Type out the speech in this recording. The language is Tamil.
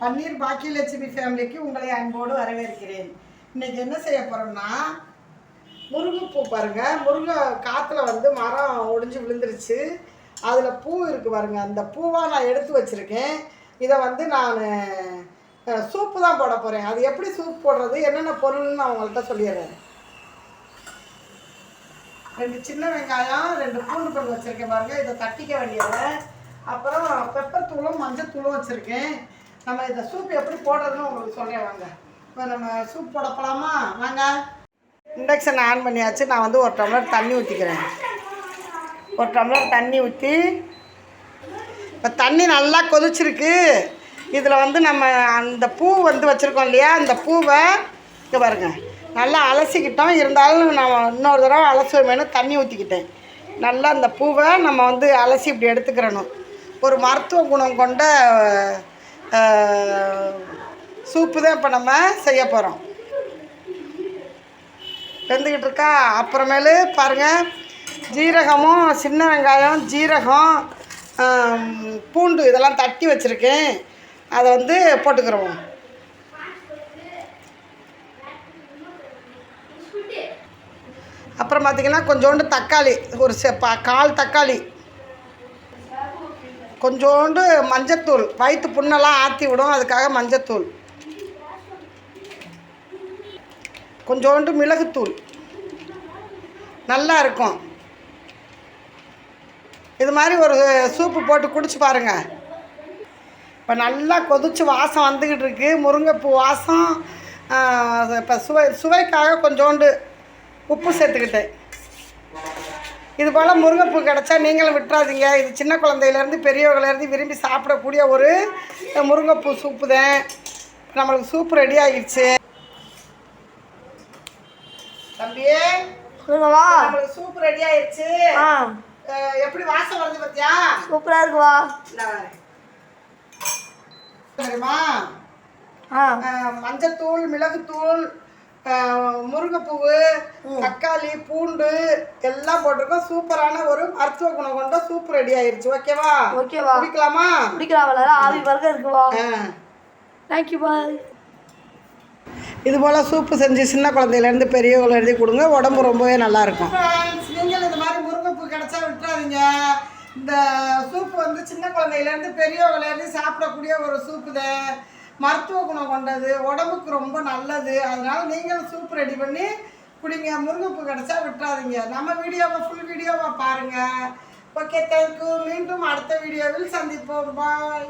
பன்னீர் பாக்கியலட்சுமி ஃபேமிலிக்கு உங்களை அன்போடு வரவேற்கிறேன். இன்னைக்கு என்ன செய்ய போறோம்னா முருங்கைப்பூ பாருங்க. முருங்கை காற்றுல வந்து மரம் ஒடிஞ்சு விழுந்துருச்சு. அதில் பூ இருக்கு பாருங்க. அந்த பூவாக நான் எடுத்து வச்சுருக்கேன். இதை வந்து நான் சூப்பு தான் போட போகிறேன் அது எப்படி சூப் போடுறது? என்னென்ன பொருள்னு நான் உங்கள்கிட்ட சொல்லிடுறேன். ரெண்டு சின்ன வெங்காயம் ரெண்டு பூண்டு பொருள் வச்சுருக்கேன் பாருங்க. இதை தட்டிக்க வேண்டியது அப்புறம் பெப்பர் தூளும் மஞ்சள் தூளும் வச்சுருக்கேன். நம்ம இந்த சூப் எப்படி போடுறதுன்னு உங்களுக்கு சொல்கிறேன் வாங்க. இப்போ நம்ம சூப் போட போகலாமா வாங்க. இண்டக்ஷன் ஆன் பண்ணியாச்சு. நான் வந்து ஒரு டம்ளர் தண்ணி ஊற்றிக்கிறேன் ஒரு டம்ளர் தண்ணி ஊற்றி இப்போ தண்ணி நல்லா கொதிச்சிருக்கு. இதில் வந்து நம்ம அந்த பூ வந்து வச்சுருக்கோம் இல்லையா? அந்த பூவை இங்கே பாருங்க. நல்லா அலசிக்கிட்டோம். இருந்தாலும் நான் இன்னொரு தடவை அலசுவேன்னு தண்ணி ஊற்றிக்கிட்டேன் நல்லா அந்த பூவை நம்ம வந்து அலசி இப்படி எடுத்துக்கிறணும். ஒரு மருத்துவ குணம் கொண்ட சூப்பு தான் இப்போ நம்ம செய்ய போகிறோம் வெந்துக்கிட்டு இருக்கா? அப்புறமேலு பாருங்கள் ஜீரகமும் சின்ன வெங்காயம் ஜீரகம் பூண்டு இதெல்லாம் தட்டி வச்சுருக்கேன். அதை வந்து போட்டுக்கிறோம் அப்புறம் பார்த்திங்கன்னா கொஞ்சோண்டு தக்காளி ஒரு செ- பா- கால் தக்காளி கொஞ்சோண்டு மஞ்சத்தூள் வயிற்று புண்ணெல்லாம் ஆற்றி விடும் அதுக்காக மஞ்சத்தூள். கொஞ்சோண்டு மிளகுத்தூள். நல்லா இருக்கும். இது மாதிரி ஒரு சூப்பு போட்டு குடிச்சு பாருங்கள் இப்போ நல்லா கொதிச்சு வாசம் வந்துக்கிட்டு இருக்கு. முருங்கைப்பூ வாசம் இப்போ சுவை சுவைக்காக கொஞ்சோண்டு உப்பு சேர்த்துக்கிட்டேன். இது போல் முருங்கைப்பூ கிடச்சா நீங்களும் விட்டுறாதீங்க. இது சின்ன குழந்தையிலேருந்து பெரியவங்கலேருந்து விரும்பி சாப்பிடக்கூடிய ஒரு முருங்கைப்பூ சூப்பு தான் நம்மளுக்கு சூப்பு ரெடி ஆகிடுச்சு. தம்பியே நம்மளுக்கு சூப் ரெடி ஆயிடுச்சு. எப்படி வாசம் வருது பாத்தியா? சூப்பரா இருக்குவா அஹ் மஞ்சத்தூள் மிளகுத்தூள் முருங்கைப்பூவு தக்காளி பூண்டு எல்லாம் போட்டிருக்கோம். சூப்பரான ஒரு மருத்துவ குணம் கொண்ட சூப் ரெடி ஆயிருச்சு. ஓகேவா ஓகேவா குடிக்கலாமா? குடிக்கலாம் ஆவி பறக்க இருக்குவா. தேங்க்யூ பாய் இது போல் சூப்பு செஞ்சு சின்ன குழந்தையிலேருந்து பெரியவங்களை எழுதி கொடுங்க. உடம்பு ரொம்பவே நல்லா இருக்கும். நீங்கள் இந்த மாதிரி முருங்கைப்பூ கிடைச்சா விட்டுறாதீங்க. இந்த சூப்பு வந்து சின்ன குழந்தையிலேருந்து பெரியவங்கலேருந்து சாப்பிடக்கூடிய ஒரு சூப்பு தான் மருத்துவ குணம் கொண்டது உடம்புக்கு ரொம்ப நல்லது. அதனால நீங்களும் சூப் ரெடி பண்ணி குடிங்க. முருங்கைப்பூ கிடைச்சா விட்டுறாதீங்க. நம்ம வீடியோவை ஃபுல் வீடியோவை பாருங்கள் ஓகே தேங்க்யூ மீண்டும் அடுத்த வீடியோவில் சந்திப்போம். பாய்